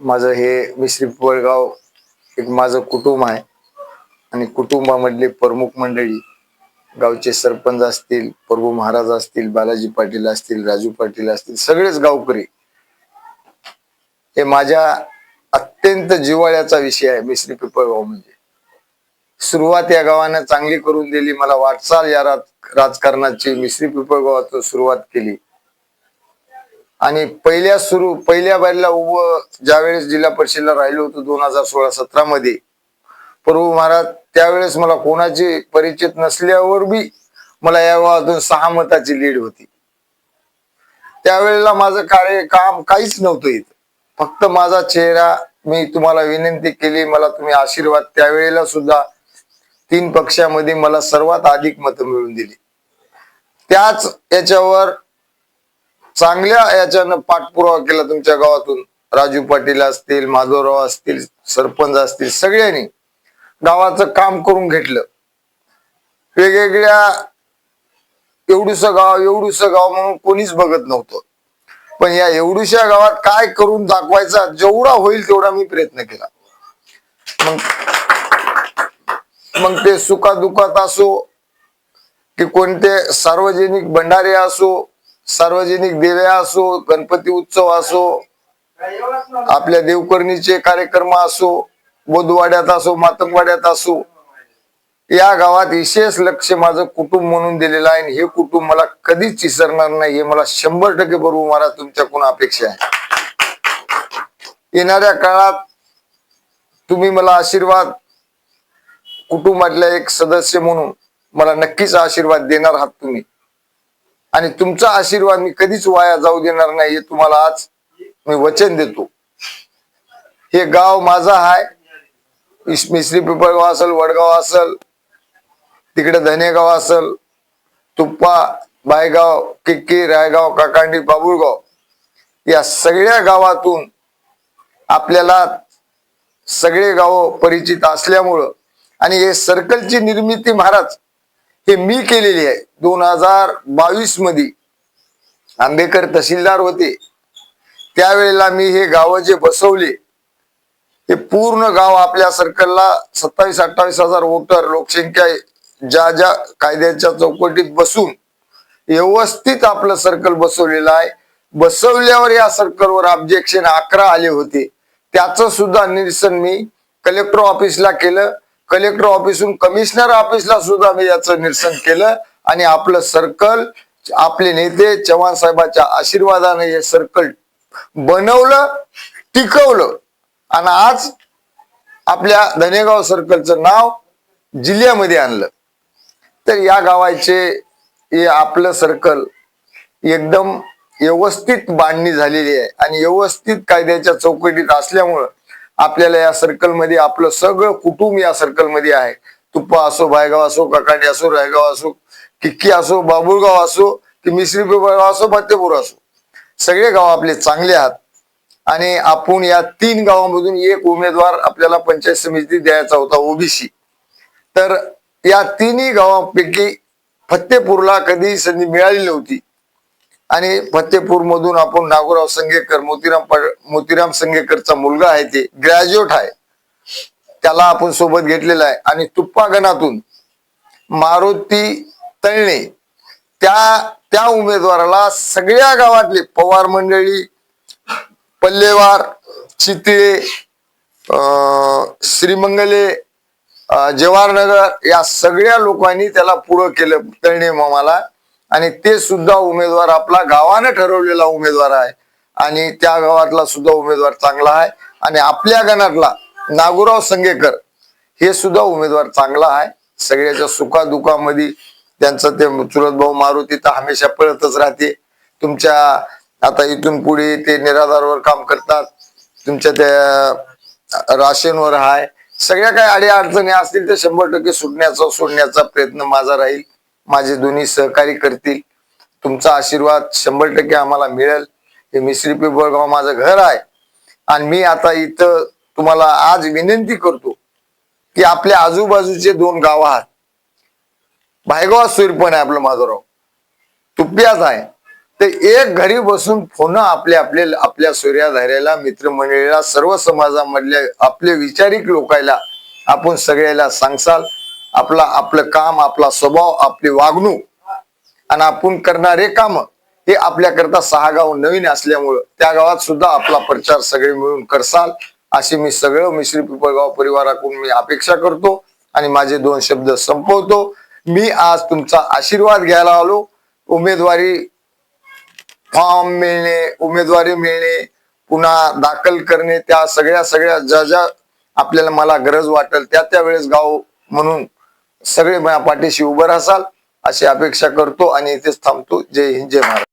माझं हे मिश्री पिपळगाव एक माझं कुटुंब आहे. आणि कुटुंबामधले प्रमुख मंडळी गावचे सरपंच असतील प्रभू महाराज असतील बालाजी पाटील असतील राजू पाटील असतील सगळेच गावकरी. हे माझ्या अत्यंत जिव्हाळ्याचा विषय आहे मिश्री पिपळगाव म्हणजे. सुरुवात या गावानं चांगली करून दिली. मला वाटचाल या राज- राजकारणाची मिश्री पिपळगावातून सुरुवात केली. आणि पहिल्या सुरू पहिल्या बारीला उभं ज्यावेळेस जिल्हा परिषदेला राहिलो होतो दोन हजार सोळा सतरा मध्ये प्रभू महाराज त्यावेळेस मला कोणाची परिचित नसल्यावर बी मला या गावातून सहा मताची लीड होती. त्यावेळेला माझं कार्य काम काहीच नव्हतं इथं. फक्त माझा चेहरा मी तुम्हाला विनंती केली मला तुम्ही आशीर्वाद त्यावेळेला सुद्धा तीन पक्षामध्ये मला सर्वात अधिक मतं मिळून दिली. त्याच याच्यावर चांगल्या याच्यानं पाठपुरावा केला तुमच्या गावातून. राजू पाटील असतील माधवराव असतील सरपंच असतील सगळ्यांनी गावाचं काम करून घेतलं. वेगवेगळ्या एवढूस गाव एवढूस गाव म्हणून कोणीच बघत नव्हतं. पण या एवढूशा गावात काय करून दाखवायचा जेवढा होईल तेवढा मी प्रयत्न केला. मग मग ते सुखादुखात असो की कोणते सार्वजनिक भंडारे असो सार्वजनिक देव्या असो गणपती उत्सव असो आपल्या देवकर्णीचे कार्यक्रम असो बोधवाड्यात असो मातंगवाड्यात असो या गावात विशेष लक्ष माझं कुटुंब म्हणून दिलेलं आहे आणि हे कुटुंब मला कधीच विसरणार नाही. हे मला शंभर टक्के बरोबर मला तुमच्याकडून अपेक्षा आहे. येणाऱ्या काळात तुम्ही मला आशीर्वाद कुटुंबातल्या एक सदस्य म्हणून मला नक्कीच आशीर्वाद देणार आहात तुम्ही. आणि तुमचा आशीर्वाद मी कधीच वाया जाऊ देणार नाही हे तुम्हाला आज मी वचन देतो. हे गाव माझं आहे मिश्री पिपळगाव असल वडगाव असल तिकडे धनेगाव असल तुप्पा बायगाव किक्की रायगाव काकांडी बाबुळगाव या सगळ्या गावातून आपल्याला सगळे गाव परिचित असल्यामुळं आणि हे सर्कलची निर्मिती महाराज हे मी केलेली आहे. दोन हजार बावीसमध्ये आंबेकर तहसीलदार होते. त्यावेळेला मी हे गाव जे बसवले हे पूर्ण गाव आपल्या सर्कलला सत्तावीस अठ्ठावीस हजार वोटर लोकसंख्या ज्या ज्या कायद्याच्या चौकटीत बसून व्यवस्थित आपलं सर्कल बसवलेलं आहे. बसवल्यावर या सर्कलवर ऑब्जेक्शन अकरा आले होते. त्याचं सुद्धा निरसन मी कलेक्टर ऑफिसला केलं. कलेक्टर ऑफिसहून कमिशनर ऑफिसला सुद्धा मी याचं निरसन केलं आणि आपलं सर्कल आपले नेते चव्हाण साहेबाच्या आशीर्वादाने हे सर्कल बनवलं टिकवलं. आणि आज आपल्या धनेगाव सर्कलचं नाव जिल्ह्यामध्ये आणलं. तर या गावाचे हे आपलं सर्कल एकदम व्यवस्थित बांधणी झालेली आहे. आणि व्यवस्थित कायद्याच्या चौकटीत असल्यामुळं आपल्याला या सर्कलमध्ये आपलं सगळं कुटुंब या सर्कलमध्ये आहे. तुप्पा असो भायगाव असो काकांडी असो रायगाव असो किक्की असो बाबुळगाव असो की मिश्री पिपळगाव असो फतेपूर असो. सगळे गाव आपले चांगले आहात. आणि आपण या तीन गावांमधून एक उमेदवार आपल्याला पंचायत समिती द्यायचा होता ओबीसी तर या तिन्ही गावांपैकी फत्तेपूरला कधी संधी मिळाली नव्हती. आणि फतेपूर मधून आपण नागोराव संगेकर मोतीराम मोतीराम संगेकरचा मुलगा आहे ते ग्रॅज्युएट आहे. त्याला आपण सोबत घेतलेला आहे. आणि तुप्पागणातून मारुती तळणे त्या त्या उमेदवाराला सगळ्या गावातले पवार मंडळी पल्लेवार चितळे अं, श्रीमंगले जवाहरनगर या सगळ्या लोकांनी त्याला पुढं केलं तळणे मामाला. आणि ते सुद्धा उमेदवार आपला गावानं ठरवलेला उमेदवार आहे. आणि त्या गावातला सुद्धा उमेदवार चांगला आहे. आणि आपल्या गणातला नागुराव संगेकर हे सुद्धा उमेदवार चांगला आहे. सगळ्याच्या सुखादुखामध्ये त्यांचं ते चुरत भाऊ मारुती तर हमेशा पळतच राहते. तुमच्या आता इथून पुढे ते निराधारवर काम करतात. तुमच्या त्या राशनवर आहे. सगळ्या काही अडी अडचणी असतील तर शंभर टक्के सुटण्याचा सोडण्याचा प्रयत्न माझा राहील. माझे दोन्ही सहकारी करतील. तुमचा आशीर्वाद शंभर टक्के आम्हाला मिळेल. हे मिश्री पिंपळगाव माझं घर आहे. आणि मी आता इथं तुम्हाला आज विनंती करतो की आपल्या आजूबाजूचे दोन गाव आहात. भायगाव सुरपण आहे आपलं माधवराव. तुप्याच आहे. तर एक घरी बसून फोन आपल्या आपले आपल्या सूर्याधाऱ्याला मित्रमंडळीला सर्व समाजामधल्या आपले विचारिक लोकायला आपण सगळ्याला सांगसाल. आपला आपलं काम आपला स्वभाव आपली वागणूक. आणि आपण करणारे काम हे आपल्याकरता सहा गाव नवीन असल्यामुळं त्या गावात सुद्धा आपला प्रचार सगळे मिळून करसाल असे मी सगळं मिश्री पिपळगाव परिवाराकडून मी अपेक्षा करतो आणि माझे दोन शब्द संपवतो. मी आज तुमचा आशीर्वाद घ्यायला आलो. उमेदवारी फॉर्म मिळणे उमेदवारी मिळणे पुन्हा दाखल करणे त्या सगळ्या सगळ्या ज्या ज्या आपल्याला मला गरज वाटेल त्या त्यावेळेस गाव म्हणून सगळे माझ्या पाठीशी उभं राहाल अशी अपेक्षा करतो आणि इथेच थांबतो. जय हिंद जय महाराज